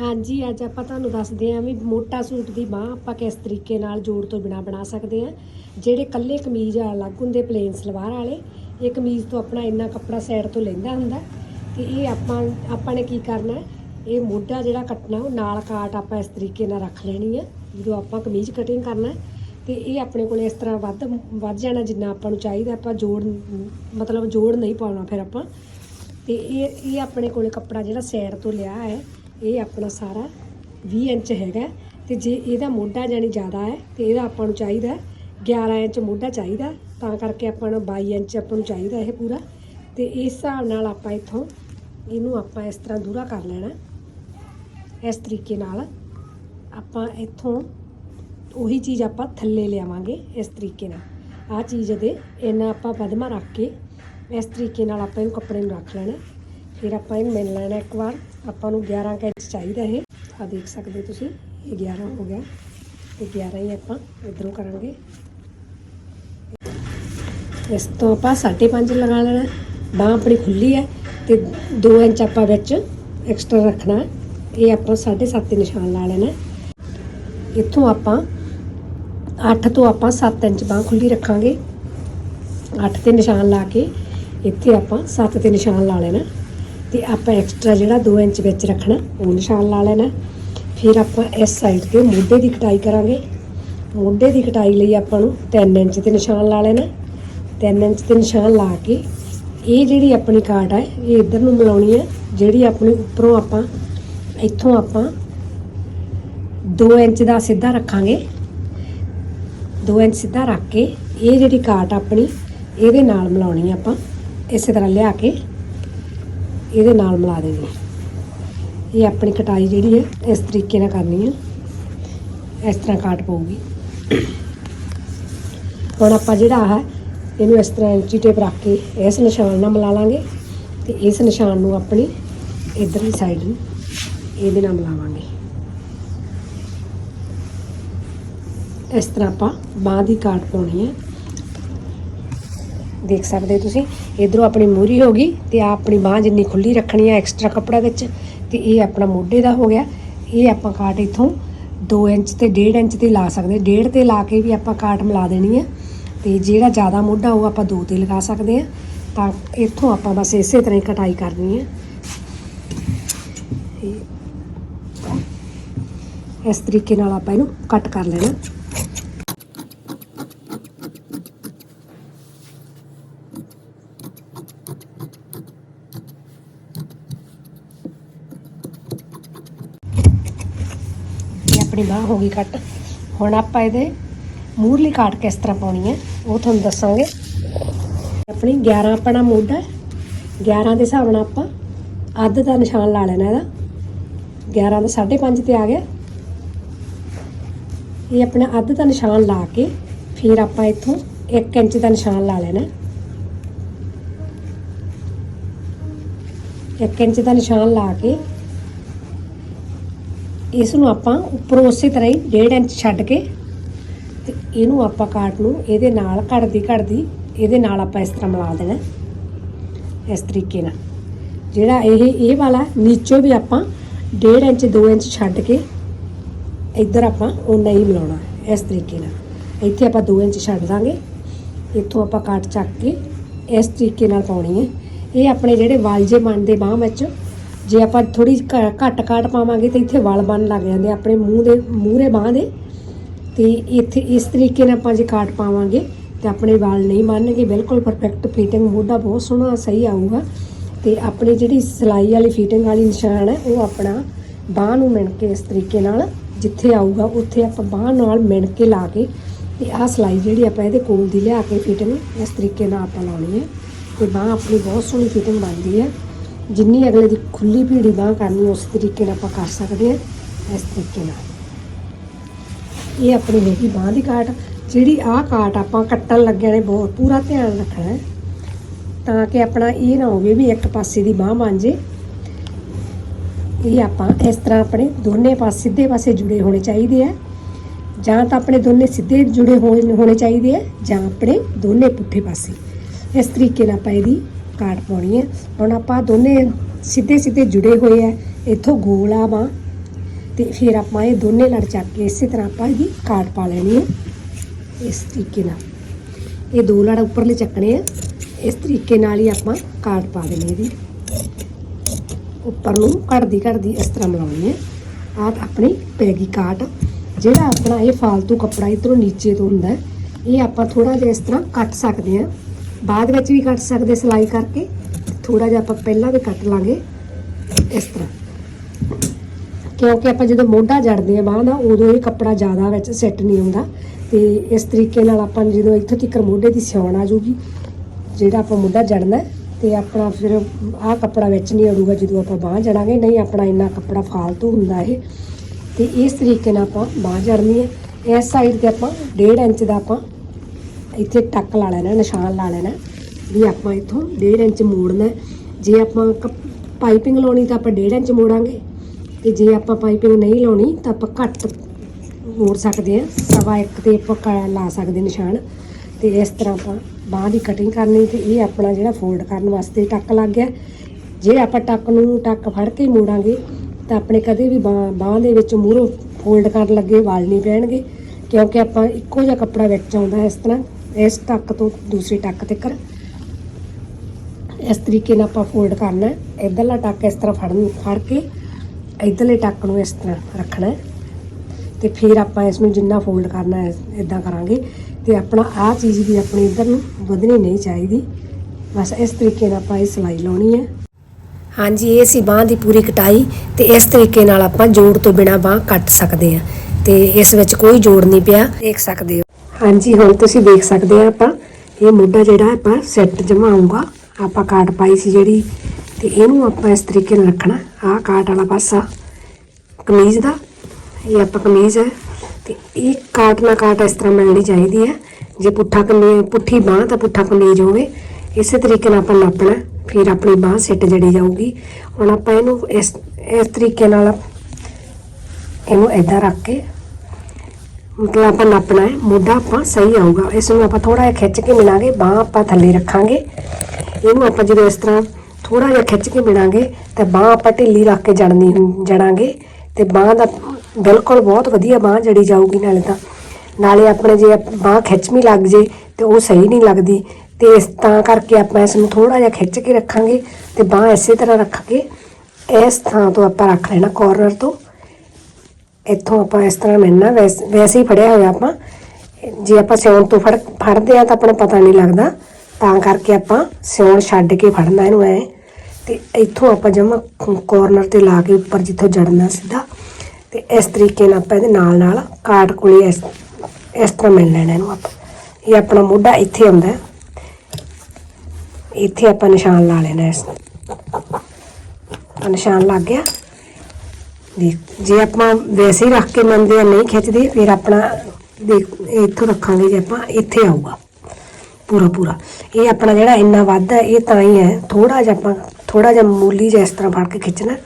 ਹਾਂਜੀ, ਅੱਜ ਆਪਾਂ ਤੁਹਾਨੂੰ ਦੱਸਦੇ ਹਾਂ ਵੀ ਮੋਟਾ ਸੂਟ ਦੀ ਬਾਹ ਆਪਾਂ ਕਿਸ ਤਰੀਕੇ ਨਾਲ ਜੋੜ ਤੋਂ ਬਿਨਾ ਬਣਾ ਸਕਦੇ ਹਾਂ। ਜਿਹੜੇ ਕੱਲੇ ਕਮੀਜ਼ ਆ ਅਲੱਗ ਹੁੰਦੇ ਪਲੇਨ ਸਲਵਾਰ ਵਾਲੇ, ਇਹ ਕਮੀਜ਼ ਤੋਂ ਆਪਣਾ ਇੰਨਾ ਕੱਪੜਾ ਸਾਈਡ ਤੋਂ ਲੈਂਦਾ ਹੁੰਦਾ ਤੇ ਇਹ ਆਪਾਂ ਆਪਾਂ ਨੇ ਕੀ ਕਰਨਾ ਇਹ ਮੋਢਾ ਜਿਹੜਾ ਕੱਟਣਾ, ਉਹ ਨਾਲ ਕਾਟ ਆਪਾਂ ਇਸ ਤਰੀਕੇ ਨਾਲ ਰੱਖ ਲੈਣੀ ਆ ਜਦੋਂ ਆਪਾਂ ਕਮੀਜ਼ ਕਟਿੰਗ ਕਰਨਾ ਹੈ। ਤੇ ਇਹ ਆਪਣੇ ਕੋਲ ਇਸ ਤਰ੍ਹਾਂ ਵੱਧ ਵੱਧ ਜਾਣਾ ਜਿੰਨਾ ਆਪਾਂ ਨੂੰ ਚਾਹੀਦਾ, ਆਪਾਂ ਜੋੜ, ਮਤਲਬ ਜੋੜ ਨਹੀਂ ਪਾਉਣਾ ਫਿਰ ਆਪਾਂ। ਤੇ ਇਹ ਇਹ ਆਪਣੇ ਕੋਲੇ ਕੱਪੜਾ ਜਿਹੜਾ ਸਾਈਡ ਤੋਂ ਲਿਆ ਹੈ ਇਹ ਆਪਣਾ ਸਾਰਾ 20 ਇੰਚ ਹੈਗਾ ਤੇ ਜੇ ਇਹਦਾ ਮੋਢਾ ਜਾਨੀ ਜ਼ਿਆਦਾ ਹੈ ਤੇ ਇਹਦਾ ਆਪਾਂ ਨੂੰ ਚਾਹੀਦਾ ਹੈ 11 ਇੰਚ ਮੋਢਾ ਚਾਹੀਦਾ ਤਾਂ ਕਰਕੇ ਆਪਾਂ ਨੂੰ 22 ਇੰਚ ਆਪਾਂ ਨੂੰ ਚਾਹੀਦਾ ਇਹ ਪੂਰਾ। ਤੇ ਇਸ ਹਿਸਾਬ ਨਾਲ ਆਪਾਂ ਇੱਥੋਂ ਇਹਨੂੰ ਆਪਾਂ ਇਸ ਤਰ੍ਹਾਂ ਦੂਰਾ ਕਰ ਲੈਣਾ ਇਸ ਤਰੀਕੇ ਨਾਲ ਆਪਾਂ ਇੱਥੋਂ ਉਹੀ ਚੀਜ਼ ਆਪਾਂ ਥੱਲੇ ਲਿਆਵਾਂਗੇ ਇਸ ਤਰੀਕੇ ਨਾਲ। ਆਹ ਚੀਜ਼ ਦੇ ਇਹਨਾਂ ਆਪਾਂ ਬਦਮਾ ਰੱਖ ਕੇ ਇਸ ਤਰੀਕੇ ਨਾਲ ਆਪਾਂ ਇਹਨੂੰ ਕੱਪੜੇ ਨੂੰ ਰੱਖ ਲੈਣਾ ਫਿਰ ਆਪਾਂ ਇਹ ਮਿਲ ਲੈਣਾ ਇੱਕ ਵਾਰ, ਆਪਾਂ ਨੂੰ 11 ਕੈਂਚ ਚਾਹੀਦਾ ਇਹ। ਆ ਦੇਖ ਸਕਦੇ ਤੁਸੀਂ, ਇਹ 11 ਹੋ ਗਿਆ। ਤੇ 11 ਹੀ ਆਪਾਂ ਇਧਰੋਂ ਕਰਾਂਗੇ। ਇਸ ਤੋਂ ਆਪਾਂ 5.5 ਲਗਾ ਲੈਣਾ ਬਾਹ ਆਪਣੀ ਖੁੱਲੀ ਹੈ ਤੇ 2 ਇੰਚ ਆਪਾਂ ਵਿੱਚ ਐਕਸਟਰਾ ਰੱਖਣਾ ਇਹ ਆਪਾਂ 7.5 ਤੇ ਨਿਸ਼ਾਨ ਲਾ ਲੈਣਾ ਇੱਥੋਂ ਆਪਾਂ 8 ਤੋਂ ਆਪਾਂ 7 ਇੰਚ ਬਾਹ ਖੁੱਲੀ ਰੱਖਾਂਗੇ। 8 ਤੇ ਨਿਸ਼ਾਨ ਲਾ ਕੇ ਇੱਥੇ ਆਪਾਂ 7 ਤੇ ਨਿਸ਼ਾਨ ਲਾ ਲੈਣਾ ਤੇ ਆਪਾਂ ਐਕਸਟਰਾ ਜਿਹੜਾ 2 ਇੰਚ ਵਿੱਚ ਰੱਖਣਾ, ਉਹ ਨਿਸ਼ਾਨ ਲਾ ਲੈਣਾ। ਫਿਰ ਆਪਾਂ ਇਸ ਸਾਈਡ ਤੇ ਮੋਢੇ ਦੀ ਕਟਾਈ ਕਰਾਂਗੇ। ਮੋਢੇ ਦੀ ਕਟਾਈ ਲਈ ਆਪਾਂ ਨੂੰ 3 ਇੰਚ ਤੇ ਨਿਸ਼ਾਨ ਲਾ ਲੈਣਾ। 3 ਇੰਚ ਤੇ ਨਿਸ਼ਾਨ ਲਾ ਕੇ ਇਹ ਜਿਹੜੀ ਆਪਣੀ ਕਾਟ ਹੈ ਇਹ ਇਧਰ ਨੂੰ ਮਿਲਾਉਣੀ ਹੈ ਜਿਹੜੀ ਆਪਣੀ ਉੱਪਰੋਂ ਆਪਾਂ, ਇੱਥੋਂ ਆਪਾਂ 2 ਇੰਚ ਦਾ ਸਿੱਧਾ ਰੱਖਾਂਗੇ। 2 ਇੰਚ ਸਿੱਧਾ ਰੱਖ ਕੇ ਇਹ ਜਿਹੜੀ ਕਾਟ ਆਪਣੀ, ਇਹਦੇ ਨਾਲ ਮਿਲਾਉਣੀ ਆ ਆਪਾਂ। ਇਸੇ ਤਰ੍ਹਾਂ ਲਿਆ ਕੇ ਇਹਦੇ ਨਾਲ ਮਿਲਾ ਦੇਣੀ ਇਹ ਆਪਣੀ ਕਟਾਈ ਜਿਹੜੀ ਹੈ ਇਸ ਤਰੀਕੇ ਨਾਲ ਕਰਨੀ ਹੈ ਇਸ ਤਰ੍ਹਾਂ ਕਾਟ ਪਊਗੀ। ਹੁਣ ਆਪਾਂ ਜਿਹੜਾ ਆ ਇਹਨੂੰ ਇਸ ਤਰ੍ਹਾਂ ਇੰਚੀ ਟੇਪ ਰੱਖ ਕੇ ਇਸ ਨਿਸ਼ਾਨ ਨਾਲ ਮਿਲਾ ਲਾਂਗੇ ਤੇ ਇਸ ਨਿਸ਼ਾਨ ਨੂੰ ਆਪਣੀ ਇਧਰਲੀ ਸਾਈਡ ਨੂੰ ਇਹਦੇ ਨਾਲ ਮਿਲਾਵਾਂਗੇ। ਇਸ ਤਰ੍ਹਾਂ ਆਪਾਂ ਬਾਂਹ ਦੀ ਕਾਟ ਪਾਉਣੀ ਹੈ ਦੇਖ ਸਕਦੇ ਹੋ ਤੁਸੀਂ। ਇਧਰੋਂ ਆਪਣੀ ਮੂਰੀ ਹੋ ਗਈ ਤੇ ਆ ਆਪਣੀ ਬਾਂਹ ਜਿੰਨੀ ਖੁੱਲੀ ਰੱਖਣੀ ਹੈ ਐਕਸਟਰਾ ਕੱਪੜਾ ਵਿੱਚ, ਤੇ ਇਹ ਆਪਣਾ ਮੋਢੇ ਦਾ ਹੋ ਗਿਆ। ਇਹ ਆਪਾਂ ਕਾਟ ਇਥੋਂ 2 ਇੰਚ ਤੇ 1.5 ਇੰਚ ਤੇ ਲਾ ਸਕਦੇ। 1.5 ਤੇ ਲਾ ਕੇ ਵੀ ਆਪਾਂ ਕਾਟ ਮਿਲਾ ਦੇਣੀ ਹੈ ਤੇ ਜਿਹੜਾ ਜ਼ਿਆਦਾ ਮੋਢਾ ਉਹ ਆਪਾਂ 2 ਤੇ ਲਗਾ ਸਕਦੇ ਆ। ਤਾਂ ਇੱਥੋਂ ਆਪਾਂ ਬਸ ਇਸੇ ਤਰ੍ਹਾਂ ਹੀ ਕਟਾਈ ਕਰਨੀ ਹੈ ਇਸ ਤਰੀਕੇ ਨਾਲ ਆਪਾਂ ਇਹਨੂੰ ਕੱਟ ਕਰ ਲੈਣਾ। ਆਪਣੀ ਬਾਹ ਹੋ ਗਈ ਕੱਟ ਹੁਣ ਆਪਾਂ ਇਹਦੇ ਮੂਰਲੀ ਕਾਟ ਕਿਸ ਤਰ੍ਹਾਂ ਪਾਉਣੀ ਹੈ, ਉਹ ਤੁਹਾਨੂੰ ਦੱਸਾਂਗੇ। ਆਪਣੀ 11 ਆਪਣਾ ਮੋਢਾ ਹੈ। 11 ਦੇ ਹਿਸਾਬ ਨਾਲ ਆਪਾਂ ਅੱਧ ਦਾ ਨਿਸ਼ਾਨ ਲਾ ਲੈਣਾ ਇਹਦਾ। 11 ਦਾ 5.5 ਤੇ ਆ ਗਿਆ। ਇਹ ਆਪਣਾ ਅੱਧ ਦਾ ਨਿਸ਼ਾਨ ਲਾ ਕੇ ਫਿਰ ਆਪਾਂ ਇੱਥੋਂ 1 ਇੰਚ ਦਾ ਨਿਸ਼ਾਨ ਲਾ ਲੈਣਾ। 1 ਇੰਚ ਦਾ ਨਿਸ਼ਾਨ ਲਾ ਕੇ ਇਸ ਨੂੰ ਆਪਾਂ ਉੱਪਰੋਂ ਉਸੇ ਤਰ੍ਹਾਂ ਹੀ 1.5 ਇੰਚ ਛੱਡ ਕੇ ਤੇ ਇਹਨੂੰ ਆਪਾਂ ਕਾਟ ਨੂੰ ਇਹਦੇ ਨਾਲ ਘੜਦੀ ਘੜਦੀ ਇਹਦੇ ਨਾਲ ਆਪਾਂ ਇਸ ਤਰ੍ਹਾਂ ਮਿਲਾ ਦੇਣਾ ਇਸ ਤਰੀਕੇ ਨਾਲ। ਜਿਹੜਾ ਇਹ ਇਹ ਵਾਲਾ ਨੀਚੋਂ ਵੀ ਆਪਾਂ 1.5 ਇੰਚ 2 ਇੰਚ ਛੱਡ ਕੇ ਇੱਧਰ ਆਪਾਂ ਉਹ ਨਹੀਂ ਮਿਲਾਉਣਾ ਇਸ ਤਰੀਕੇ ਨਾਲ। ਇੱਥੇ ਆਪਾਂ 2 ਇੰਚ ਛੱਡ ਦਾਂਗੇ। ਇੱਥੋਂ ਆਪਾਂ ਕਾਟ ਚੱਕ ਕੇ ਇਸ ਤਰੀਕੇ ਨਾਲ ਪਾਉਣੀ ਹੈ। ਇਹ ਆਪਣੇ ਜਿਹੜੇ ਵਲ ਜੇ ਬਣਦੇ ਬਾਹ ਵਿੱਚ ਜੇ ਆਪਾਂ ਥੋੜੀ ਘੱਟ ਕਾਟ ਪਾਵਾਂਗੇ ਤਾਂ ਇੱਥੇ ਵਾਲ ਬਣ ਲੱਗ ਜਾਂਦੇ ਆਪਣੇ ਮੂੰਹ ਦੇ ਮੂਹਰੇ ਬਾਹ ਦੇ। ਤੇ ਇੱਥੇ ਇਸ ਤਰੀਕੇ ਨਾਲ ਆਪਾਂ ਜੇ ਕਾਟ ਪਾਵਾਂਗੇ ਤੇ ਆਪਣੇ ਵਾਲ ਨਹੀਂ ਬਣਨਗੇ ਬਿਲਕੁਲ ਪਰਫੈਕਟ ਫਿਟਿੰਗ ਮੋਢਾ ਬਹੁਤ ਸੋਹਣਾ ਸਹੀ ਆਊਗਾ। ਤੇ ਆਪਣੀ ਜਿਹੜੀ ਸਿਲਾਈ ਵਾਲੀ ਫਿਟਿੰਗ ਵਾਲੀ ਨਿਸ਼ਾਨ ਹੈ, ਉਹ ਆਪਣਾ ਬਾਹ ਨੂੰ ਮਿਣ ਕੇ ਇਸ ਤਰੀਕੇ ਨਾਲ ਜਿੱਥੇ ਆਊਗਾ, ਉੱਥੇ ਆਪਾਂ ਬਾਹ ਨਾਲ ਮਿਣ ਕੇ ਲਾ ਕੇ ਤੇ ਆਹ ਸਿਲਾਈ ਜਿਹੜੀ ਆਪਾਂ ਇਹਦੇ ਕੋਲ ਦੀ ਲਿਆ ਕੇ ਫਿਟਿੰਗ ਇਸ ਤਰੀਕੇ ਨਾਲ ਆਪਾਂ ਲਾਉਣੀ ਹੈ। ਤੇ ਬਾਹ ਆਪਣੀ ਬਹੁਤ ਸੋਹਣੀ ਫਿਟਿੰਗ ਬਣਦੀ ਹੈ। ਜਿੰਨੀ ਅਗਲੇ ਦੀ ਖੁੱਲੀ ਭੀੜੀ ਬਾਹ ਕਰਨੀ ਉਸ ਤਰੀਕੇ ਨਾਲ ਆਪਾਂ ਕਰ ਸਕਦੇ ਹਾਂ, ਇਸ ਤਰੀਕੇ ਨਾਲ। ਇਹ ਆਪਣੀ ਹੈਗੀ ਬਾਂਹ ਦੀ ਕਾਟ ਜਿਹੜੀ ਆਹ ਕਾਟ ਆਪਾਂ ਕੱਟਣ ਲੱਗਿਆ ਨੇ, ਬਹੁਤ ਪੂਰਾ ਧਿਆਨ ਰੱਖਣਾ ਹੈ, ਤਾਂ ਕਿ ਆਪਣਾ ਇਹ ਨਾ ਹੋਵੇ ਵੀ ਇੱਕ ਪਾਸੇ ਦੀ ਬਾਂਹ ਬਣ ਜੇ। ਇਹ ਆਪਾਂ ਇਸ ਤਰ੍ਹਾਂ ਆਪਣੇ ਦੋਨੇ ਪਾਸੇ ਸਿੱਧੇ ਪਾਸੇ ਜੁੜੇ ਹੋਣੇ ਚਾਹੀਦੇ ਆ। ਜਾਂ ਤਾਂ ਆਪਣੇ ਦੋਨੇ ਸਿੱਧੇ ਜੁੜੇ ਹੋਏ ਹੋਣੇ ਚਾਹੀਦੇ ਆ, ਜਾਂ ਆਪਣੇ ਦੋਨੇ ਪੁੱਠੇ ਪਾਸੇ। ਇਸ ਤਰੀਕੇ ਨਾਲ ਆਪਾਂ ਇਹਦੀ ਕਾਟ ਪਾਉਣੀ ਹੈ। ਹੁਣ ਆਪਾਂ ਦੋਨੇ ਸਿੱਧੇ ਸਿੱਧੇ ਜੁੜੇ ਹੋਏ ਆ। ਇੱਥੋਂ ਗੋਲ ਆ ਵਾ ਤੇ ਫਿਰ ਆਪਾਂ ਇਹ ਦੋਨੇ ਲੜ ਚੱਕ ਕੇ ਇਸੇ ਤਰ੍ਹਾਂ ਆਪਾਂ ਇਹਦੀ ਕਾਟ ਪਾ ਲੈਣੀ ਹੈ। ਇਸ ਤਰੀਕੇ ਨਾਲ। ਇਹ ਦੋ ਲੜ ਉੱਪਰਲੇ ਚੱਕਣੇ ਆ। ਇਸ ਤਰੀਕੇ ਨਾਲ ਹੀ ਆਪਾਂ ਕਾਟ ਪਾ ਦੇਣੀ ਇਹਦੀ। ਉੱਪਰ ਨੂੰ ਘੜਦੀ ਘੜਦੀ ਇਸ ਤਰ੍ਹਾਂ ਮਿਲਾਉਣੀ ਹੈ। ਆਹ ਆਪਣੀ ਪੈ ਗਈ ਕਾਟ ਜਿਹੜਾ ਆਪਣਾ ਇਹ ਫਾਲਤੂ ਕੱਪੜਾ ਇਧਰੋਂ ਨੀਚੇ ਤੋਂ ਹੁੰਦਾ ਇਹ ਆਪਾਂ ਥੋੜਾ ਜਿਹਾ ਇਸ ਤਰ੍ਹਾਂ ਕੱਟ ਸਕਦੇ ਹਾਂ। ਬਾਅਦ ਵਿੱਚ ਵੀ ਕੱਟ ਸਕਦੇ ਸਿਲਾਈ ਕਰਕੇ। ਥੋੜਾ ਜਿਹਾ ਆਪਾਂ ਪਹਿਲਾਂ ਵੀ ਕੱਟ ਲਾਂਗੇ ਇਸ ਤਰ੍ਹਾਂ। ਕਿਉਂਕਿ ਆਪਾਂ ਜਦੋਂ ਮੋਢਾ ਜੜਦੇ ਆ ਬਾਂਹ ਦਾ ਉਦੋਂ ਇਹ ਕੱਪੜਾ ਜ਼ਿਆਦਾ ਵਿੱਚ ਸੈੱਟ ਨਹੀਂ ਹੁੰਦਾ। ਤੇ ਇਸ ਤਰੀਕੇ ਨਾਲ ਆਪਾਂ ਨੂੰ ਜਦੋਂ ਇੱਥੋਂ ਤੱਕ ਮੋਢੇ ਦੀ ਸਿਉਣ ਆ ਜੂਗੀ ਜਿਹੜਾ ਆਪਾਂ ਮੋਢਾ ਜੜਨਾ ਹੈ, ਤੇ ਆਪਣਾ ਫਿਰ ਆਹ ਕੱਪੜਾ ਵਿੱਚ ਨਹੀਂ ਅੜੂਗਾ ਜਦੋਂ ਆਪਾਂ ਬਾਂਹ ਜੜਾਂਗੇ ਨਹੀਂ ਆਪਣਾ ਇੰਨਾ ਕੱਪੜਾ ਫਾਲਤੂ ਹੁੰਦਾ ਇਹ। ਤੇ ਇਸ ਤਰੀਕੇ ਨਾਲ ਆਪਾਂ ਬਾਂਹ ਜੜਨੀ ਹੈ। ਇਸ ਸਾਈਡ ਤੇ ਆਪਾਂ 1.5 ਇੰਚ ਦਾ ਆਪਾਂ ਇੱਥੇ ਟੱਕ ਲਾ ਲੈਣਾ, ਨਿਸ਼ਾਨ ਲਾ ਲੈਣਾ ਵੀ ਆਪਾਂ ਇੱਥੋਂ 1.5 ਇੰਚ ਮੋੜਨਾ ਜੇ ਆਪਾਂ ਪਾਈਪਿੰਗ ਲਾਉਣੀ ਤਾਂ ਆਪਾਂ 1.5 ਇੰਚ ਮੋੜਾਂਗੇ ਤੇ ਜੇ ਆਪਾਂ ਪਾਈਪਿੰਗ ਨਹੀਂ ਲਾਉਣੀ ਤਾਂ ਆਪਾਂ ਘੱਟ ਮੋੜ ਸਕਦੇ ਹਾਂ, ਸਵਾ ਇੱਕ ਤੇ ਆਪਾਂ ਕ- ਲਾ ਸਕਦੇ ਨਿਸ਼ਾਨ। ਤੇ ਇਸ ਤਰ੍ਹਾਂ ਆਪਾਂ ਬਾਂਹ ਦੀ ਕਟਿੰਗ ਕਰਨੀ ਤੇ ਇਹ ਆਪਣਾ ਜਿਹੜਾ ਫੋਲਡ ਕਰਨ ਵਾਸਤੇ ਟੱਕ ਲੱਗ ਗਿਆ। ਜੇ ਆਪਾਂ ਟੱਕ ਨੂੰ ਟੱਕ ਫੜ ਕੇ ਮੋੜਾਂਗੇ ਤਾਂ ਆਪਣੇ ਕਦੇ ਵੀ ਬਾਂਹ ਬਾਂਹ ਦੇ ਵਿੱਚ ਮੂਹਰੋਂ ਫੋਲਡ ਕਰਨ ਲੱਗੇ ਵਾਲ ਨਹੀਂ ਪੈਣਗੇ, ਕਿਉਂਕਿ ਆਪਾਂ ਇੱਕੋ ਜਿਹਾ ਕੱਪੜਾ ਵਿੱਚ ਆਉਂਦਾ ਇਸ ਤਰ੍ਹਾਂ। ਇਸ ਟੱਕ ਤੋਂ ਦੂਸਰੀ ਟੱਕ ਤੱਕ। ਇਸ ਤਰੀਕੇ ਨਾਲ ਆਪਾਂ ਫੋਲਡ ਕਰਨਾ ਹੈ। ਇਧਰਲਾ ਟੱਕ ਇਸ ਤਰ੍ਹਾਂ ਫੜਨ ਫੜ ਕੇ ਇਧਰਲੇ ਟੱਕ ਨੂੰ ਇਸ ਤਰ੍ਹਾਂ ਰੱਖਣਾ ਹੈ। ਤੇ ਫਿਰ ਆਪਾਂ ਇਸ ਨੂੰ ਜਿੰਨਾ ਫੋਲਡ ਕਰਨਾ ਹੈ ਇਦਾਂ ਕਰਾਂਗੇ। ਤੇ ਆਪਣਾ ਆਹ ਚੀਜ਼ ਵੀ ਆਪਣੀ ਇਧਰ ਨੂੰ ਵਧਣੀ ਨਹੀਂ ਚਾਹੀਦੀ। ਬਸ ਇਸ ਤਰੀਕੇ ਨਾਲ ਆਪਾਂ ਇਹ ਸਿਲਾਈ ਲਾਉਣੀ ਹੈ। ਹਾਂਜੀ, ਇਹ ਸੀ ਬਾਹ ਦੀ ਪੂਰੀ ਕਟਾਈ ਤੇ ਇਸ ਤਰੀਕੇ ਨਾਲ ਆਪਾਂ ਜੋੜ ਤੋਂ ਬਿਨਾ ਬਾਹ ਕੱਟ ਸਕਦੇ ਹਾਂ। ਤੇ ਇਸ ਵਿੱਚ ਕੋਈ ਜੋੜ ਨਹੀਂ ਪਿਆ, ਦੇਖ ਸਕਦੇ ਹੋ। ਹਾਂਜੀ, ਹੁਣ ਤੁਸੀਂ ਦੇਖ ਸਕਦੇ ਆ ਆਪਾਂ। ਇਹ ਮੋਢਾ ਜਿਹੜਾ ਆਪਾਂ ਸੈੱਟ ਜਮਾਉਂਗਾ ਆਪਾਂ ਕਾਟ ਪਾਈ ਸੀ ਜਿਹੜੀ, ਤੇ ਇਹਨੂੰ ਆਪਾਂ ਇਸ ਤਰੀਕੇ ਨਾਲ ਰੱਖਣਾ। ਆਹ ਕਾਟ ਵਾਲਾ ਪਾਸਾ ਕਮੀਜ਼ ਦਾ, ਇਹ ਆਪਾਂ ਕਮੀਜ਼ ਹੈ ਤੇ ਇਹ ਕਾਟ ਨਾ ਕਾਟ ਇਸ ਤਰ੍ਹਾਂ ਮਿਲਣੀ ਚਾਹੀਦੀ ਹੈ ਜੇ ਪੁੱਠਾ ਕਮੀ, ਪੁੱਠੀ ਬਾਹ, ਤਾਂ ਪੁੱਠਾ ਕਮੀਜ਼ ਹੋਵੇ। ਇਸੇ ਤਰੀਕੇ ਨਾਲ ਆਪਾਂ ਨਾਪਣਾ, ਫਿਰ ਆਪਣੀ ਬਾਹ ਸਿੱਟ ਜੜੀ ਜਾਊਗੀ। ਹੁਣ ਆਪਾਂ ਇਹਨੂੰ ਇਸ ਇਸ ਤਰੀਕੇ ਨਾਲ, ਇਹਨੂੰ ਏਦਾਂ ਰੱਖ ਕੇ ਮਤਲਬ ਆਪਾਂ ਨਾਪਣਾ ਹੈ ਮੋਢਾ ਆਪਾਂ ਸਹੀ ਆਊਗਾ। ਇਸ ਨੂੰ ਆਪਾਂ ਥੋੜਾ ਜਿਹਾ ਖਿੱਚ ਕੇ ਮਿਲਾਂਗੇ, ਬਾਹ ਆਪਾਂ ਥੱਲੇ ਰੱਖਾਂਗੇ। ਇਹਨੂੰ ਆਪਾਂ ਜਦੋਂ ਇਸ ਤਰ੍ਹਾਂ ਥੋੜਾ ਜਿਹਾ ਖਿੱਚ ਕੇ ਮਿਲਾਂਗੇ, ਤਾਂ ਬਾਹ ਆਪਾਂ ਢਿੱਲੀ ਰੱਖ ਕੇ ਜੜਨੀ, ਜੜਾਂਗੇ। ਤੇ ਬਾਹ ਦਾ ਬਿਲਕੁਲ ਬਹੁਤ ਵਧੀਆ ਬਾਹ ਜੜੀ ਜਾਊਗੀ ਨਾਲੇ ਤਾਂ। ਨਾਲੇ ਆਪਣੇ ਜੇ ਬਾਹ ਖਿੱਚਵੀਂ ਲੱਗ ਜੇ, ਤੇ ਉਹ ਸਹੀ ਨਹੀਂ ਲੱਗਦੀ। ਤੇ ਇਸ ਤਾਂ ਕਰਕੇ ਆਪਾਂ ਇਸ ਨੂੰ ਥੋੜਾ ਜਿਹਾ ਖਿੱਚ ਕੇ ਰੱਖਾਂਗੇ, ਤੇ ਬਾਹ ਇਸੇ ਤਰ੍ਹਾਂ ਰੱਖ ਕੇ ਇਸ ਥਾਂ ਤੋਂ ਆਪਾਂ ਰੱਖ ਲੈਣਾ ਕਾਰਨਰ ਤੋਂ। ਇੱਥੋਂ ਆਪਾਂ ਇਸ ਤਰ੍ਹਾਂ ਮਿਲਣਾ। ਵੈਸੇ ਵੈਸੇ ਹੀ ਫੜਿਆ ਹੋਇਆ ਆਪਾਂ। ਜੇ ਆਪਾਂ ਸਿਉਣ ਤੋਂ ਫੜ ਫੜਦੇ ਆ ਤਾਂ ਆਪਣਾ ਪਤਾ ਨਹੀਂ ਲੱਗਦਾ। ਤਾਂ ਕਰਕੇ ਆਪਾਂ ਸਿਉਣ ਛੱਡ ਕੇ ਫੜਨਾ ਇਹਨੂੰ ਐ। ਤੇ ਇੱਥੋਂ ਆਪਾਂ ਜਮਾ ਕੋਰਨਰ ਤੇ ਲਾ ਕੇ ਉੱਪਰ ਜਿੱਥੋਂ ਜੜਨਾ ਸਿੱਧਾ। ਤੇ ਇਸ ਤਰੀਕੇ ਨਾਲ ਆਪਾਂ ਇਹਦੇ ਨਾਲ ਨਾਲ ਕਾਟ ਕੋਲੇ ਇਸ ਇਸ ਤਰ੍ਹਾਂ ਮਿਲ ਲੈਣਾ ਇਹਨੂੰ ਆਪਾਂ। ਇਹ ਆਪਣਾ ਮੋਢਾ ਇੱਥੇ ਆਉਂਦਾ ਇੱਥੇ ਆਪਾਂ ਨਿਸ਼ਾਨ ਲਾ ਲੈਣਾ ਇਸ ਆਹ ਨਿਸ਼ਾਨ ਲੱਗ ਗਿਆ। ਜੇ ਆਪਾਂ ਵੈਸੇ ਹੀ ਰੱਖ ਕੇ ਮੰਨਦੇ ਆ, ਨਹੀਂ ਖਿੱਚਦੇ, ਫਿਰ ਆਪਣਾ ਦੇਖ ਇੱਥੋਂ ਰੱਖਾਂਗੇ ਜੇ ਆਪਾਂ, ਇੱਥੇ ਆਊਗਾ। ਪੂਰਾ ਪੂਰਾ। ਇਹ ਆਪਣਾ ਜਿਹੜਾ ਇੰਨਾ ਵੱਧ ਇਹ ਤਾਂ ਹੀ ਹੈ। ਥੋੜਾ ਜਿਹਾ ਆਪਾਂ ਥੋੜਾ ਜਿਹਾ ਮੂਲੀ ਜਿਹਾ ਇਸ ਤਰ੍ਹਾਂ ਫੜ ਕੇ ਖਿੱਚਣਾ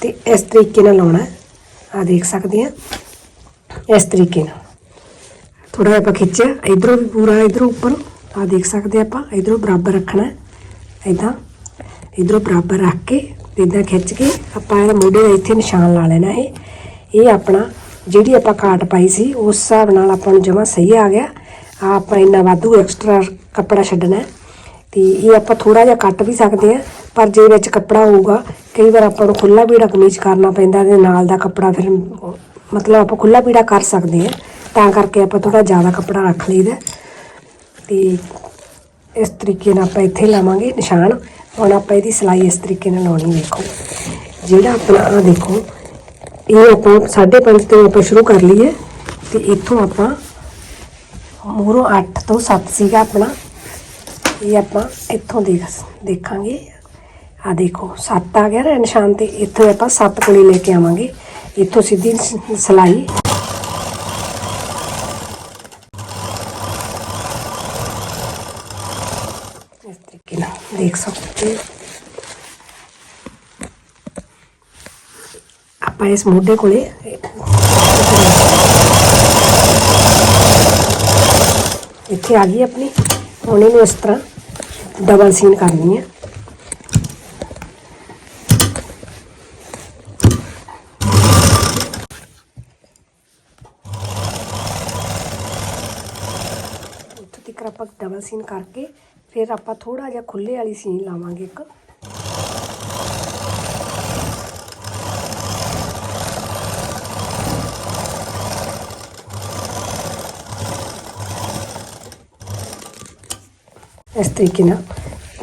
ਤੇ ਇਸ ਤਰੀਕੇ ਨਾਲ ਲਾਉਣਾ ਆ ਦੇਖ ਸਕਦੇ ਆ ਇਸ ਤਰੀਕੇ ਨਾਲ। ਥੋੜਾ ਜਿਹਾ ਆਪਾਂ ਖਿੱਚਿਆ। ਇਧਰੋਂ ਵੀ ਪੂਰਾ, ਇਧਰੋਂ ਉੱਪਰ। ਆ ਦੇਖ ਸਕਦੇ ਆਪਾਂ। ਇਧਰੋਂ ਬਰਾਬਰ ਰੱਖਣਾ ਇਦਾਂ ਇਧਰੋਂ ਬਰਾਬਰ ਰੱਖ ਕੇ ਤੇ ਇਦਾਂ ਖਿੱਚ ਕੇ ਆਪਾਂ ਇਹਦੇ ਮੋਢੇ ਦਾ ਇੱਥੇ ਨਿਸ਼ਾਨ ਲਾ ਲੈਣਾ ਇਹ। ਇਹ ਆਪਣਾ ਜਿਹੜੀ ਆਪਾਂ ਕਾਟ ਪਾਈ ਸੀ, ਉਸ ਹਿਸਾਬ ਨਾਲ ਆਪਾਂ ਨੂੰ ਜਮਾ ਸਹੀ ਆ ਗਿਆ। ਆ ਆਪਾਂ ਇੰਨਾ ਵਾਧੂ ਐਕਸਟਰਾ ਕੱਪੜਾ ਛੱਡਣਾ। ਹੈ। ਤੇ ਇਹ ਆਪਾਂ ਥੋੜਾ ਜਿਹਾ ਕੱਟ ਵੀ ਸਕਦੇ ਆ ਪਰ ਜੇ ਵਿੱਚ ਕੱਪੜਾ ਹੋਊਗਾ, ਕਈ ਵਾਰ ਆਪਾਂ ਨੂੰ ਖੁੱਲਾ ਪੀੜਾ ਕਮੀਜ਼ ਕਰਨਾ ਪੈਂਦਾ ਤੇ ਨਾਲ ਦਾ ਕੱਪੜਾ ਫਿਰ ਮਤਲਬ ਆਪਾਂ ਖੁੱਲਾ ਪੀੜਾ ਕਰ ਸਕਦੇ ਆ ਤਾਂ ਕਰਕੇ ਆਪਾਂ ਥੋੜਾ ਜ਼ਿਆਦਾ ਕੱਪੜਾ ਰੱਖ ਲਈਦਾ। ਤੇ ਇਸ ਤਰੀਕੇ ਨਾਲ ਆਪਾਂ ਇੱਥੇ ਲਾਵਾਂਗੇ ਨਿਸ਼ਾਨ। ਹੁਣ ਆਪਾਂ ਇਹਦੀ ਸਿਲਾਈ ਇਸ ਤਰੀਕੇ ਨਾਲ ਲਾਉਣੀ ਵੇਖੋ ਜਿਹੜਾ ਆਪਣਾ ਆ ਦੇਖੋ, ਇਹ ਆਪਾਂ 5.5 ਤੋਂ ਆਪਾਂ ਸ਼ੁਰੂ ਕਰ ਲਈਏ, ਤੇ ਇੱਥੋਂ ਆਪਾਂ ਮੂਰੋਂ 8 ਤੋਂ 7 ਸੀਗਾ ਆਪਣਾ। ਇਹ ਆਪਾਂ ਇੱਥੋਂ ਦੇਖ, ਦੇਖਾਂਗੇ। ਆ ਦੇਖੋ 7 ਆ ਗਿਆ ਨਾ ਨਿਸ਼ਾਨ ਤੇ, ਇੱਥੋਂ ਆਪਾਂ 7 ਕੁੜੀ ਲੈ ਕੇ ਆਵਾਂਗੇ। ਇੱਥੋਂ ਸਿੱਧੀ ਸ- ਸਿਲਾਈ इस तरीके ना देख सकते आप इस मोटे को इतने आ गई अपनी हमने इस तरह डबल सीन करनी है। डबल सीन करके ਫਿਰ ਆਪਾਂ ਥੋੜਾ ਜਿਹਾ ਖੁੱਲੇ ਵਾਲੀ ਸੀਨ ਲਾਵਾਂਗੇ ਇੱਕ। ਇਸ ਤਰੀਕੇ ਨਾਲ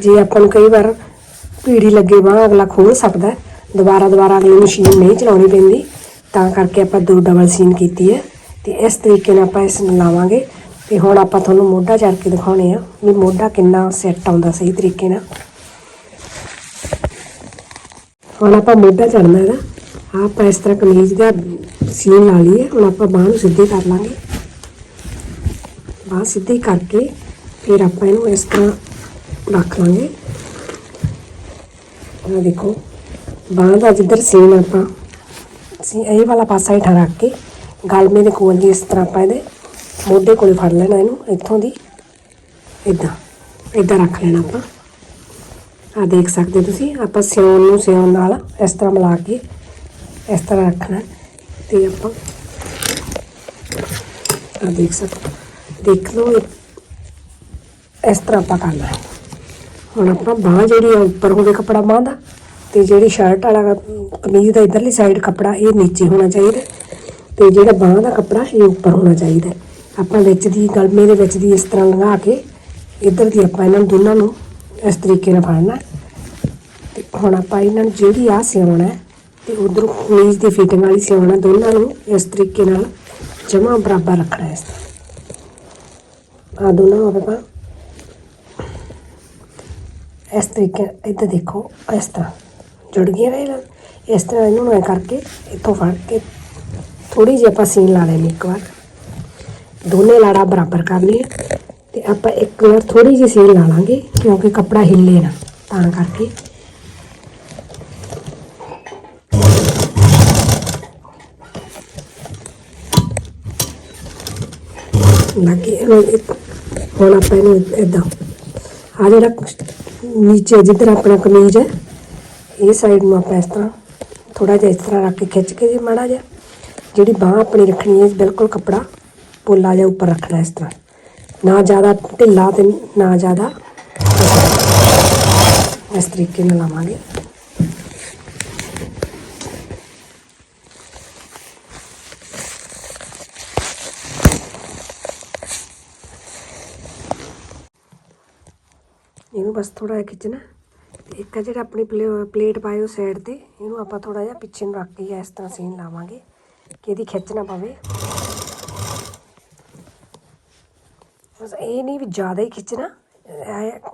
ਜੇ ਆਪਾਂ ਨੂੰ ਕਈ ਵਾਰ ਪੀੜੀ ਲੱਗੇ ਬਾਹ ਅਗਲਾ ਖੋਲ ਸਕਦਾ ਦੁਬਾਰਾ ਦੁਬਾਰਾ ਅਗਲੀ ਮਸ਼ੀਨ ਨਹੀਂ ਚਲਾਉਣੀ ਪੈਂਦੀ, ਤਾਂ ਕਰਕੇ ਆਪਾਂ ਦੋ ਡਬਲ ਸੀਨ ਕੀਤੀ ਹੈ ਤੇ ਇਸ ਤਰੀਕੇ ਨਾਲ ਆਪਾਂ ਇਸ ਨੂੰ ਲਾਵਾਂਗੇ। ਤੇ ਹੁਣ ਆਪਾਂ ਤੁਹਾਨੂੰ ਮੋਢਾ ਚੜ ਕੇ ਦਿਖਾਉਣੇ ਆ ਵੀ ਮੋਢਾ ਕਿੰਨਾ ਸੈੱਟ ਆਉਂਦਾ ਸਹੀ ਤਰੀਕੇ ਨਾਲ। ਹੁਣ ਆਪਾਂ ਮੋਢਾ ਚੜਨਾ ਇਹਦਾ ਆਹ ਆਪਾਂ ਇਸ ਤਰ੍ਹਾਂ ਕਮੀਜ਼ ਦਾ ਸੀਨ ਲਾ ਲਈਏ। ਹੁਣ ਆਪਾਂ ਬਾਹ ਨੂੰ ਸਿੱਧੀ ਕਰ ਲਾਂਗੇ। ਬਾਹ ਸਿੱਧੀ ਕਰਕੇ ਫਿਰ ਆਪਾਂ ਇਹਨੂੰ ਇਸ ਤਰ੍ਹਾਂ ਰੱਖ ਲਾਂਗੇ। ਆਹ ਦੇਖੋ, ਬਾਹ ਦਾ ਜਿੱਧਰ ਸੀਨ ਆਪਾਂ ਸੀ ਇਹ ਵਾਲਾ ਪਾਸਾ ਹੇਠਾਂ ਰੱਖ ਕੇ ਗਲਮੇ ਦੇ ਕੋਲ ਜੀ ਇਸ ਤਰ੍ਹਾਂ ਆਪਾਂ ਇਹਦੇ ਮੋਢੇ ਕੋਲੇ ਫੜ ਲੈਣਾ ਇਹਨੂੰ, ਇੱਥੋਂ ਦੀ। ਇਦਾਂ ਇਦਾਂ ਰੱਖ ਲੈਣਾ ਆਪਾਂ। ਆ ਦੇਖ ਸਕਦੇ ਤੁਸੀਂ, ਆਪਾਂ ਸਿਉਣ ਨੂੰ ਸਿਉਣ ਨਾਲ ਇਸ ਤਰ੍ਹਾਂ ਮਿਲਾ ਕੇ ਇਸ ਤਰ੍ਹਾਂ ਰੱਖਣਾ। ਤੇ ਆਪਾਂ ਆ ਦੇਖ ਸਕਦੇ ਦੇਖ ਲਓ ਇਸ ਤਰ੍ਹਾਂ ਆਪਾਂ ਕਰਨਾ ਹੁਣ ਆਪਾਂ ਬਾਹ ਜਿਹੜੀ ਆ, ਉੱਪਰ ਹੋਵੇ ਕੱਪੜਾ ਬਾਂਹ ਦਾ, ਤੇ ਜਿਹੜੀ ਸ਼ਰਟ ਵਾਲਾ ਕਮੀਜ਼ ਦਾ ਇਧਰਲੀ ਸਾਈਡ ਕੱਪੜਾ, ਇਹ ਨੀਚੇ ਹੋਣਾ ਚਾਹੀਦਾ। ਤੇ ਜਿਹੜਾ ਬਾਹ ਦਾ ਕੱਪੜਾ, ਇਹ ਉੱਪਰ ਹੋਣਾ ਚਾਹੀਦਾ। ਆਪਾਂ ਵਿੱਚ ਦੀ ਗਲਮੇ ਦੇ ਵਿੱਚ ਦੀ ਇਸ ਤਰ੍ਹਾਂ ਲੰਘਾ ਕੇ ਇੱਧਰ ਦੀ ਆਪਾਂ ਇਹਨਾਂ ਨੂੰ ਦੋਨਾਂ ਨੂੰ ਇਸ ਤਰੀਕੇ ਨਾਲ ਫੜਨਾ ਤੇ ਹੁਣ ਆਪਾਂ ਇਹਨਾਂ ਨੂੰ ਜਿਹੜੀ ਆ ਸਿਉਣਾ ਹੈ, ਤੇ ਉਧਰੋਂ ਕਮੀਜ਼ ਦੀ ਫਿਟਿੰਗ ਵਾਲੀ ਸਿਉਣਾ ਦੋਨਾਂ ਨੂੰ ਇਸ ਤਰੀਕੇ ਨਾਲ ਜਮਾ ਬਰਾਬਰ ਰੱਖਣਾ ਹੈ ਇਸ ਤਰ੍ਹਾਂ। ਆ ਦੋਨੋਂ ਆਪਾਂ ਇਸ ਤਰੀਕੇ ਇੱਧਰ ਦੇਖੋ, ਇਸ ਤਰ੍ਹਾਂ ਜੁੜ ਗਈਆਂ ਨੇ ਨਾ ਇਸ ਤਰ੍ਹਾਂ ਇਹਨੂੰ ਐ ਕਰਕੇ ਇੱਥੋਂ ਫੜ ਕੇ ਥੋੜੀ ਜਿਹੀ ਆਪਾਂ ਸੀਨ ਲਾ ਲੈਣੀ ਇੱਕ ਵਾਰ। ਦੋਨੇ ਲਾੜਾ ਬਰਾਬਰ ਕਰ ਲਈਏ ਤੇ ਆਪਾਂ ਇੱਕ ਵਾਰ ਥੋੜੀ ਜਿਹੀ ਸੀਨ ਲਾ ਲਾਂਗੇ ਕਿਉਂਕਿ ਕੱਪੜਾ ਹਿੱਲੇ ਨਾ, ਤਾਂ ਕਰਕੇ। ਲੱਗੇ ਹੁਣ ਆਪਾਂ ਇਹਨੂੰ ਇਦਾਂ ਆ ਜਿਹੜਾ ਨੀਚੇ ਜਿੱਧਰ ਆਪਣਾ ਕਮੀਜ਼ ਹੈ, ਇਹ ਸਾਈਡ ਨੂੰ ਆਪਾਂ ਇਸ ਤਰ੍ਹਾਂ ਥੋੜਾ ਜਿਹਾ ਇਸ ਤਰ੍ਹਾਂ ਰੱਖ ਕੇ ਖਿੱਚ ਕੇ ਜੀ ਮਾੜਾ ਜਿਹਾ, ਜਿਹੜੀ ਬਾਹ ਆਪਣੀ ਰੱਖਣੀ ਹੈ ਬਿਲਕੁਲ ਕੱਪੜਾ ਪੋਲਾ ਜਿਹਾ ਉੱਪਰ ਰੱਖਣਾ ਇਸ ਤਰ੍ਹਾਂ। ਨਾ ਜ਼ਿਆਦਾ ਢਿੱਲਾ ਤੇ ਨਾ ਜ਼ਿਆਦਾ ਇਸ ਤਰੀਕੇ ਨਾਲ ਲਾਵਾਂਗੇ। ਇਹਨੂੰ ਬਸ ਥੋੜਾ ਜਿਹਾ ਖਿੱਚਣਾ। ਇੱਕ ਆ ਜਿਹੜਾ ਆਪਣੀ ਪਲੇ- ਪਲੇਟ ਪਾਇਓ ਸਾਈਡ ਤੇ, ਇਹਨੂੰ ਆਪਾਂ ਥੋੜਾ ਜਿਹਾ ਪਿੱਛੇ ਨੂੰ ਰੱਖ ਕੇ ਇਸ ਤਰ੍ਹਾਂ ਸੀਨ ਲਾਵਾਂਗੇ। ਕਿ ਇਹਦੀ ਖਿੱਚ ਨਾ ਪਵੇ। ਬਸ ਇਹ ਨਹੀਂ ਵੀ ਜ਼ਿਆਦਾ ਹੀ ਖਿੱਚਣਾ,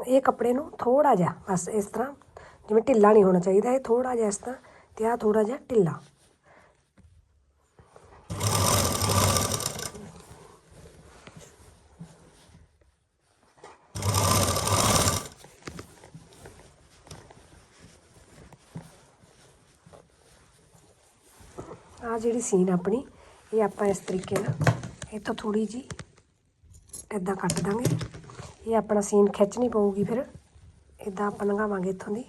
ਇਹ- ਕੱਪੜੇ ਨੂੰ ਥੋੜਾ ਜਿਹਾ, ਬਸ ਇਸ ਤਰ੍ਹਾਂ, ਜਿਵੇਂ ਢਿੱਲਾ ਨਹੀਂ ਹੋਣਾ ਚਾਹੀਦਾ, ਇਹ ਥੋੜਾ ਜਿਹਾ ਇਸ ਤਰ੍ਹਾਂ ਤੇ ਆ ਥੋੜਾ ਜਿਹਾ ਢਿੱਲਾ। ਆ ਜਿਹੜੀ ਸੀਨ ਆਪਣੀ, ਇਹ ਆਪਾਂ ਇਸ ਤਰੀਕੇ ਨਾਲ ਇੱਥੋਂ ਥੋੜੀ ਜੀ ਇਦਾਂ ਕੱਟ ਦਾਂਗੇ। ਇਹ ਆਪਣਾ ਸੀਨ ਖਿੱਚ ਨਹੀਂ ਪਊਗੀ ਫਿਰ। ਇਦਾਂ ਆਪਾਂ ਲੰਘਾਵਾਂਗੇ ਇੱਥੋਂ ਦੀ।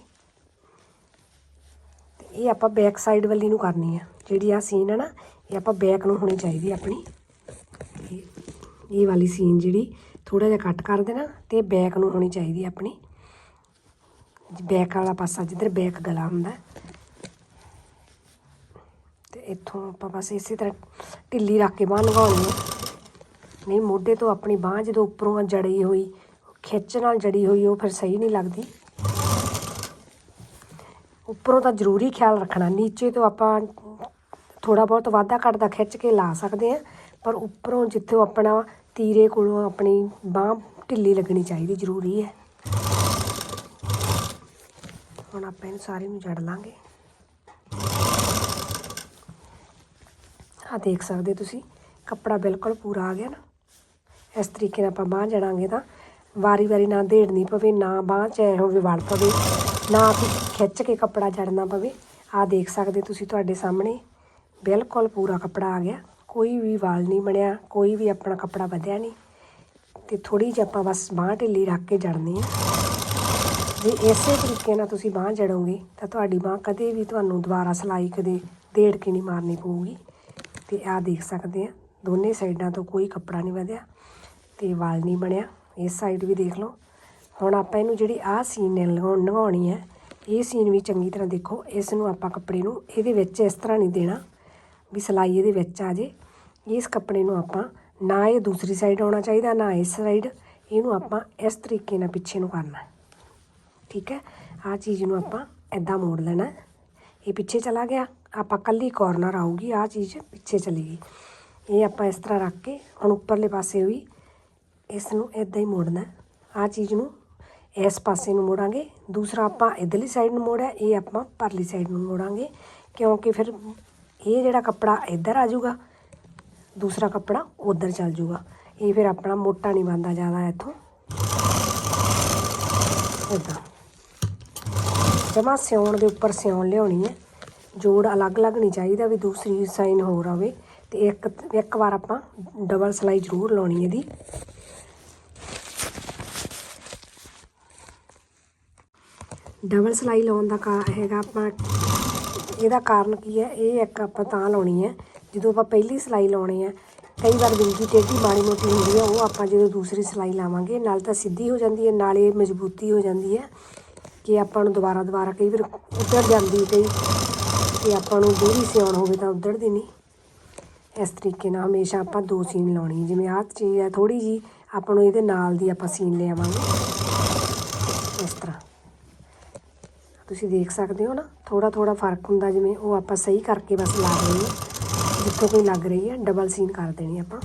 ਤੇ ਇਹ ਆਪਾਂ ਬੈਕ ਸਾਈਡ ਵੱਲੀ ਨੂੰ ਕਰਨੀ ਆ। ਜਿਹੜੀ ਆ ਸੀਨ ਹੈ ਨਾ, ਇਹ ਆਪਾਂ ਬੈਕ ਨੂੰ ਹੋਣੀ ਚਾਹੀਦੀ ਆਪਣੀ। ਇਹ- ਵਾਲੀ ਸੀਨ ਜਿਹੜੀ ਥੋੜਾ ਜਿਹਾ ਕੱਟ ਕਰ ਦੇਣਾ ਤੇ ਬੈਕ ਨੂੰ ਹੋਣੀ ਚਾਹੀਦੀ ਆਪਣੀ। ਬੈਕ ਵਾਲਾ ਪਾਸਾ ਜਿੱਧਰ ਬੈਕ ਗਲਾ ਹੁੰਦਾ। ਹੈ। ਤੇ ਇੱਥੋਂ ਆਪਾਂ ਬਸ ਇਸੇ ਤਰ੍ਹਾਂ ਢਿੱਲੀ ਰੱਖ ਕੇ ਬਾਹਰ ਲਗਾਉਣੀ ਹੈ ਨਹੀਂ, ਮੋਢੇ ਤੋਂ ਆਪਣੀ ਬਾਂਹ ਜਦੋਂ ਉੱਪਰੋਂ ਜੜੀ ਹੋਈ, ਖਿੱਚ ਨਾਲ ਜੜੀ ਹੋਈ, ਉਹ ਫਿਰ ਸਹੀ ਨਹੀਂ ਲੱਗਦੀ। ਉੱਪਰੋਂ ਤਾਂ ਜ਼ਰੂਰੀ ਖਿਆਲ ਰੱਖਣਾ, ਨੀਚੇ ਤੋਂ ਆਪਾਂ ਥੋੜਾ ਬਹੁਤ ਵਾਧਾ ਘਟਦਾ ਖਿੱਚ ਕੇ ਲਾ ਸਕਦੇ ਆ ਪਰ ਉੱਪਰੋਂ ਜਿੱਥੋਂ ਆਪਣਾ ਤੀਰੇ ਕੋਲੋਂ ਆਪਣੀ ਬਾਂਹ ਢਿੱਲੀ ਲੱਗਣੀ ਚਾਹੀਦੀ, ਜ਼ਰੂਰੀ ਹੈ। ਹੁਣ ਆਪਾਂ ਇਹਨੂੰ ਸਾਰੇ ਨੂੰ ਜੜ ਲਾਂਗੇ। ਆ ਦੇਖ ਸਕਦੇ ਤੁਸੀਂ, ਕੱਪੜਾ ਬਿਲਕੁਲ ਪੂਰਾ ਆ ਗਿਆ ਨਾ। ਇਸ ਤਰੀਕੇ ਨਾਲ ਆਪਾਂ ਬਾਂਹ ਜੜਾਂਗੇ ਤਾਂ ਵਾਰੀ ਵਾਰੀ ਨਾ ਦੇੜਨੀ ਪਵੇ, ਨਾ ਬਾਂਹ ਚ ਐ ਹੋਵੇ ਵੜ ਪਵੇ, ਨਾ ਖਿੱਚ ਕੇ ਕੱਪੜਾ ਜੜਨਾ ਪਵੇ। ਆ ਦੇਖ ਸਕਦੇ ਤੁਸੀਂ ਤੁਹਾਡੇ ਸਾਹਮਣੇ, ਬਿਲਕੁਲ ਪੂਰਾ ਕੱਪੜਾ ਆ ਗਿਆ। ਕੋਈ ਵੀ ਵਾਲ ਨਹੀਂ ਬਣਿਆ, ਕੋਈ ਵੀ ਆਪਣਾ ਕੱਪੜਾ ਵਧਿਆ ਨਹੀਂ। ਤੇ ਥੋੜੀ ਜਿਹੀ ਆਪਾਂ ਬਸ ਬਾਂਹ ਢਿੱਲੀ ਰੱਖ ਕੇ ਜੜਨੀ ਹੈ ਜੇ ਇਸੇ ਤਰੀਕੇ ਨਾਲ ਤੁਸੀਂ ਬਾਂਹ ਜੜੋਗੇ, ਤਾਂ ਤੁਹਾਡੀ ਬਾਂਹ ਕਦੇ ਵੀ ਤੁਹਾਨੂੰ ਦੁਬਾਰਾ ਸਿਲਾਈ ਕਦੇ ਦੇੜ ਕੇ ਨਹੀਂ ਮਾਰਨੀ ਪਊਗੀ। ਤੇ ਆਹ ਦੇਖ ਸਕਦੇ ਆ, ਦੋਨੇ ਸਾਈਡਾਂ ਤੋਂ ਕੋਈ ਕੱਪੜਾ ਨਹੀਂ ਵਧਿਆ। ਤੇ ਵਾਲ ਨਹੀਂ ਬਣਿਆ। ਇਸ ਸਾਈਡ ਵੀ ਦੇਖ ਲਓ। ਹੁਣ ਆਪਾਂ ਇਹਨੂੰ ਜਿਹੜੀ ਆਹ ਸੀਨ ਨੇ ਲਗਾਉਣ ਲਗਾਉਣੀ ਹੈ, ਇਹ ਸੀਨ ਵੀ ਚੰਗੀ ਤਰ੍ਹਾਂ ਦੇਖੋ। ਇਸ ਨੂੰ ਆਪਾਂ ਕੱਪੜੇ ਨੂੰ ਇਹਦੇ ਵਿੱਚ ਇਸ ਤਰ੍ਹਾਂ ਨਹੀਂ ਦੇਣਾ ਵੀ ਸਿਲਾਈ ਇਹਦੇ ਵਿੱਚ ਆ ਜੇ। ਇਸ ਕੱਪੜੇ ਨੂੰ ਆਪਾਂ ਨਾ ਇਹ ਦੂਸਰੀ ਸਾਈਡ ਆਉਣਾ ਚਾਹੀਦਾ, ਨਾ ਇਸ ਸਾਈਡ ਇਹਨੂੰ ਆਪਾਂ ਇਸ ਤਰੀਕੇ ਨਾਲ ਪਿੱਛੇ ਨੂੰ ਕਰਨਾ ਠੀਕ ਹੈ? ਆਹ ਚੀਜ਼ ਨੂੰ ਆਪਾਂ ਐਦਾਂ ਮੋੜ ਲੈਣਾ ਇਹ ਪਿੱਛੇ ਚਲਾ ਗਿਆ। ਆਪਾਂ ਕੱਲੀ ਕਾਰਨਰ ਆਊਗੀ। ਆਹ ਚੀਜ਼ ਪਿੱਛੇ ਚਲੀ ਗਈ। ਇਹ ਆਪਾਂ ਇਸ ਤਰ੍ਹਾਂ ਰੱਖ ਕੇ ਹੁਣ ਉੱਪਰਲੇ ਪਾਸੇ ਵੀ ਇਸ ਨੂੰ ਇਦਾਂ ਹੀ ਮੋੜਨਾ ਆਹ ਚੀਜ਼ ਨੂੰ ਇਸ ਪਾਸੇ ਨੂੰ ਮੋੜਾਂਗੇ। ਦੂਸਰਾ ਆਪਾਂ ਇਧਰਲੀ ਸਾਈਡ ਨੂੰ ਮੋੜਿਆ, ਇਹ ਆਪਾਂ ਪਰਲੀ ਸਾਈਡ ਨੂੰ ਮੋੜਾਂਗੇ। ਕਿਉਂਕਿ ਫਿਰ ਇਹ ਜਿਹੜਾ ਕੱਪੜਾ ਇੱਧਰ ਆ ਜਾਊਗਾ, ਦੂਸਰਾ ਕੱਪੜਾ ਉਧਰ ਚੱਲ ਜਾਊਗਾ। ਇਹ ਫਿਰ ਆਪਣਾ ਮੋਟਾ ਨਹੀਂ ਬਣਦਾ ਜ਼ਿਆਦਾ ਇੱਥੋਂ। ਇਦਾਂ। ਜਮਾ ਸਿਉਣ ਦੇ ਉੱਪਰ ਸਿਉਣ ਲਿਆਉਣੀ ਹੈ। ਜੋੜ ਅਲੱਗ-ਅਲੱਗ ਨਹੀਂ ਚਾਹੀਦਾ ਵੀ ਦੂਸਰੀ ਸਾਈਨ ਹੋਰ ਆਵੇ। ਤੇ ਇੱਕ ਇੱਕ ਵਾਰ ਆਪਾਂ ਡਬਲ ਸਲਾਈ ਜ਼ਰੂਰ ਲਾਉਣੀ ਇਹਦੀ। ਡਬਲ ਸਲਾਈ ਲਾਉਣ ਦਾ ਕਾ, ਹੈਗਾ ਆਪਾਂ, ਇਹਦਾ ਕਾਰਨ ਕੀ ਹੈ? ਇਹ ਇੱਕ ਆਪਾਂ ਤਾਂ ਲਾਉਣੀ ਹੈ, ਜਦੋਂ ਆਪਾਂ ਪਹਿਲੀ ਸਲਾਈ ਲਾਉਣੀ ਹੈ, ਕਈ ਵਾਰ ਬਿੰਦੀ ਟੇਢੀ ਮਾੜੀ ਮੋਟੀ ਹੁੰਦੀ ਹੈ, ਉਹ ਆਪਾਂ ਜਦੋਂ ਦੂਸਰੀ ਸਲਾਈ ਲਾਵਾਂਗੇ, ਨਾਲ ਤਾਂ ਸਿੱਧੀ ਹੋ ਜਾਂਦੀ ਹੈ, ਨਾਲੇ ਮਜ਼ਬੂਤੀ ਹੋ ਜਾਂਦੀ ਹੈ ਕਿ ਆਪਾਂ ਨੂੰ ਦੁਬਾਰਾ ਦੁਬਾਰਾ ਕਈ ਵਾਰ ਉੱਧਰ ਜਾਂਦੀ ਕਈ ਕਿ ਆਪਾਂ ਨੂੰ ਦੂਰੀ ਸਿਉਣ ਹੋਵੇ ਤਾਂ ਉੱਧੜਦੀ ਨਹੀਂ। ਇਸ ਤਰੀਕੇ ਨਾਲ ਹਮੇਸ਼ਾ ਆਪਾਂ ਦੋ ਸੀਨ ਲਾਉਣੀ ਜਿਵੇਂ ਆਹ ਚੀਜ਼ ਹੈ ਥੋੜੀ ਜੀ ਆਪਾਂ ਨੂੰ ਇਹਦੇ ਨਾਲ ਦੀ ਆਪਾਂ ਸੀਨ ਲਿਆਵਾਂਗੇ ਇਸ ਤਰ੍ਹਾਂ। ਤੁਸੀਂ ਦੇਖ ਸਕਦੇ ਹੋ ਨਾ ਥੋੜਾ ਥੋੜਾ ਫ਼ਰਕ ਹੁੰਦਾ ਜਿਵੇਂ ਉਹ ਆਪਾਂ ਸਹੀ ਕਰਕੇ ਬਸ ਲਾ ਰਹੇ ਹਾਂ, ਜਿੱਥੋਂ ਕੋਈ ਲੱਗ ਰਹੀ ਹੈ ਡਬਲ ਸੀਨ ਕਰ ਦੇਣੀ ਆਪਾਂ।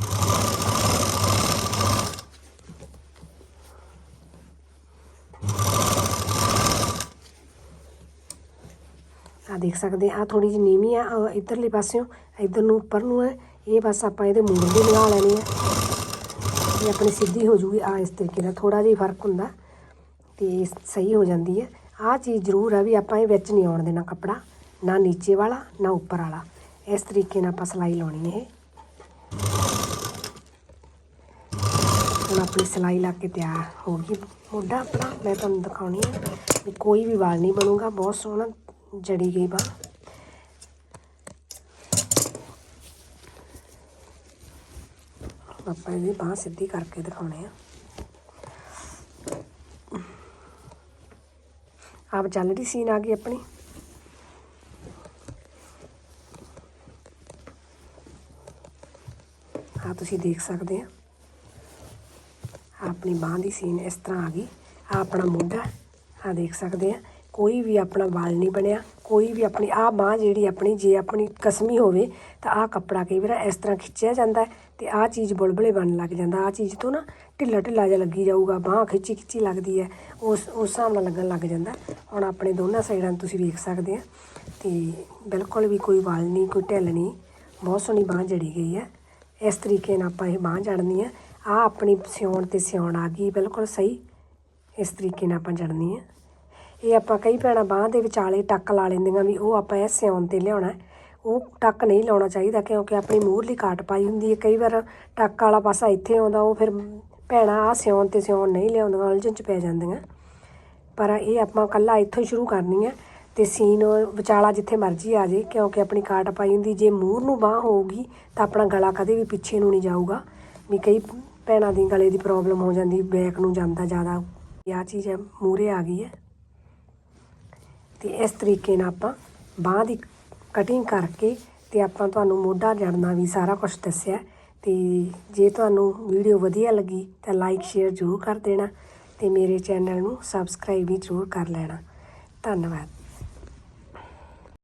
ਆ ਦੇਖ ਸਕਦੇ ਆ ਥੋੜੀ ਜਿਹੀ ਨੀਵੀਂ ਆ, ਆਹ ਇੱਧਰਲੇ ਪਾਸਿਓਂ, ਇੱਧਰ ਨੂੰ ਉੱਪਰ ਨੂੰ ਹੈ, ਇਹ ਬਸ ਆਪਾਂ ਇਹਦੇ ਮੁੰਡ ਦੀ ਲਗਾ ਲੈਣੀ ਹੈ ਇਹ ਆਪਣੀ ਸਿੱਧੀ ਹੋ ਜੂਗੀ ਆ ਇਸ ਤਰੀਕੇ ਨਾਲ ਥੋੜਾ ਜਿਹਾ ਫ਼ਰਕ ਹੁੰਦਾ, ਤੇ ਸਹੀ ਹੋ ਜਾਂਦੀ ਹੈ। ਆਹ ਚੀਜ਼ ਜ਼ਰੂਰ ਆ ਵੀ ਆਪਾਂ ਇਹ ਵਿੱਚ ਨਹੀਂ ਆਉਣ ਦੇਣਾ ਕੱਪੜਾ, ਨਾ ਨੀਚੇ ਵਾਲਾ, ਨਾ ਉੱਪਰ ਵਾਲਾ। ਇਸ ਤਰੀਕੇ ਨਾਲ ਆਪਾਂ ਸਿਲਾਈ ਲਾਉਣੀ ਹੈ ਇਹ। ਹੁਣ ਆਪਣੀ ਸਿਲਾਈ ਲਾ ਕੇ ਤਿਆਰ ਹੋ ਗਈ। ਮੋਢਾ ਆਪਣਾ, ਮੈਂ ਤੁਹਾਨੂੰ ਦਿਖਾਉਣੀ ਹੈ ਵੀ ਕੋਈ ਵੀ ਵਾਲ ਨਹੀਂ ਬਣੂਗਾ, ਬਹੁਤ ਸੋਹਣਾ ਜੜੀ ਗਈ ਬਾਂਹ ਆਪਾਂ ਇਹਦੀ ਬਾਂਹ ਸਿੱਧੀ ਕਰਕੇ ਦਿਖਾਉਣੇ ਆ। ਆਪ ਚੱਲ ਰਹੀ ਸੀਨ ਆ ਗਈ ਆਪਣੀ। ਆ ਤੁਸੀਂ ਦੇਖ ਸਕਦੇ ਆ। ਆਪਣੀ ਬਾਂਹ ਦੀ ਸੀਨ ਇਸ ਤਰ੍ਹਾਂ ਆ ਗਈ। ਆ ਆਪਣਾ ਮੋਢਾ ਆ ਦੇਖ ਸਕਦੇ ਆ। ਕੋਈ ਵੀ ਆਪਣਾ ਵਾਲ ਨਹੀਂ ਬਣਿਆ। ਕੋਈ ਵੀ ਆਪਣੀ ਆਹ ਬਾਂਹ ਜਿਹੜੀ ਆਪਣੀ, ਜੇ ਆਪਣੀ ਕਸਮੀ ਹੋਵੇ ਤਾਂ ਆਹ ਕੱਪੜਾ ਕਈ ਵਾਰ ਇਸ ਤਰ੍ਹਾਂ ਖਿੱਚਿਆ ਜਾਂਦਾ ਹੈ ਤੇ ਆ ਚੀਜ਼ ਬੁਲਬੁਲੇ ਬਣਨ ਲੱਗ ਜਾਂਦਾ। ਆਹ ਚੀਜ਼ ਤੋਂ ਨਾ ਢਿੱਲਾ ਢਿੱਲਾ ਜਿਹਾ ਲੱਗੀ ਜਾਊਗਾ, ਬਾਂਹ ਖਿੱਚੀ ਖਿੱਚੀ ਲੱਗਦੀ ਹੈ, ਉਸ ਉਸ ਹਿਸਾਬ ਨਾਲ ਲੱਗਣ ਲੱਗ ਜਾਂਦਾ। ਹੁਣ ਆਪਣੇ ਦੋਨਾਂ ਸਾਈਡਾਂ ਤੋਂ ਤੁਸੀਂ ਵੇਖ ਸਕਦੇ ਆ ਤੇ ਬਿਲਕੁਲ ਵੀ ਕੋਈ ਵਾਲ ਨਹੀਂ, ਕੋਈ ਢਿੱਲ ਨਹੀਂ, ਬਹੁਤ ਸੋਹਣੀ ਬਾਂਹ ਜੜੀ ਗਈ ਹੈ। ਇਸ ਤਰੀਕੇ ਨਾਲ ਆਪਾਂ ਇਹ ਬਾਂਹ ਜੜਨੀ ਹੈ। ਆ ਆਪਣੀ ਸਿਉਣ ਤੇ ਸਿਉਣ ਆ ਗਈ, ਬਿਲਕੁਲ ਸਹੀ। ਇਸ ਤਰੀਕੇ ਨਾਲ ਆਪਾਂ ਜੜਨੀ ਹੈ। ਇਹ ਆਪਾਂ ਕਈ ਭੈਣਾਂ ਬਾਂਹ ਦੇ ਵਿਚਾਲੇ ਟੱਕ ਲਾ ਲੈਂਦੀਆਂ ਵੀ ਉਹ ਆਪਾਂ ਇਹ ਸਿਉਣ ਤੇ ਲਿਆਉਣਾ ਉਹ ਟੱਕ ਨਹੀਂ ਲਾਉਣਾ ਚਾਹੀਦਾ ਕਿਉਂਕਿ ਆਪਣੀ ਮੂਹਰਲੀ ਕਾਟ ਪਾਈ ਹੁੰਦੀ ਹੈ। ਕਈ ਵਾਰ ਟੱਕ ਵਾਲਾ ਪਾਸਾ ਇੱਥੇ ਆਉਂਦਾ, ਉਹ ਫਿਰ ਭੈਣਾਂ ਆ ਸਿਉਣ ਤੇ ਸਿਉਣ ਨਹੀਂ ਲਿਆਉਂਦੀਆਂ, ਉਲਝਣ ਚ ਪੈ ਜਾਂਦੀਆਂ। ਪਰ ਇਹ ਆਪਾਂ ਕੱਲਾ ਇੱਥੋਂ ਹੀ ਸ਼ੁਰੂ ਕਰਨੀ ਹੈ ਤੇ ਸੀਨ ਵਿਚਾਲਾ ਜਿੱਥੇ ਮਰਜ਼ੀ ਆ ਜੇ ਕਿਉਂਕਿ ਆਪਣੀ ਕਾਟ ਪਾਈ ਹੁੰਦੀ, ਜੇ ਮੂਹਰ ਨੂੰ ਬਾਹ ਹੋਊਗੀ ਤਾਂ ਆਪਣਾ ਗਲਾ ਕਦੇ ਵੀ ਪਿੱਛੇ ਨੂੰ ਨਹੀਂ ਜਾਊਗਾ। ਵੀ ਕਈ ਭੈਣਾਂ ਦੀ ਗਲੇ ਦੀ ਪ੍ਰੋਬਲਮ ਹੋ ਜਾਂਦੀ, ਬੈਕ ਨੂੰ ਜਾਂਦਾ ਜ਼ਿਆਦਾ। ਆਹ ਚੀਜ਼ ਹੈ, ਮੂਹਰੇ ਆ ਗਈ ਹੈ। ਤੇ ਇਸ ਤਰੀਕੇ ਨਾਲ ਆਪਾਂ ਬਾਹ ਦੀ ਕਟਿੰਗ ਕਰਕੇ ਤੇ ਆਪਾਂ ਤੁਹਾਨੂੰ ਮੋਢਾ ਜੜਨਾ ਵੀ ਸਾਰਾ ਕੁਝ ਦੱਸਿਆ ਤੇ ਜੇ ਤੁਹਾਨੂੰ ਵੀਡੀਓ ਵਧੀਆ ਲੱਗੀ ਤਾਂ ਲਾਈਕ ਸ਼ੇਅਰ ਜ਼ਰੂਰ ਕਰ ਦੇਣਾ ਤੇ ਮੇਰੇ ਚੈਨਲ ਨੂੰ ਸਬਸਕ੍ਰਾਈਬ ਵੀ ਜ਼ਰੂਰ ਕਰ ਲੈਣਾ। ਧੰਨਵਾਦ।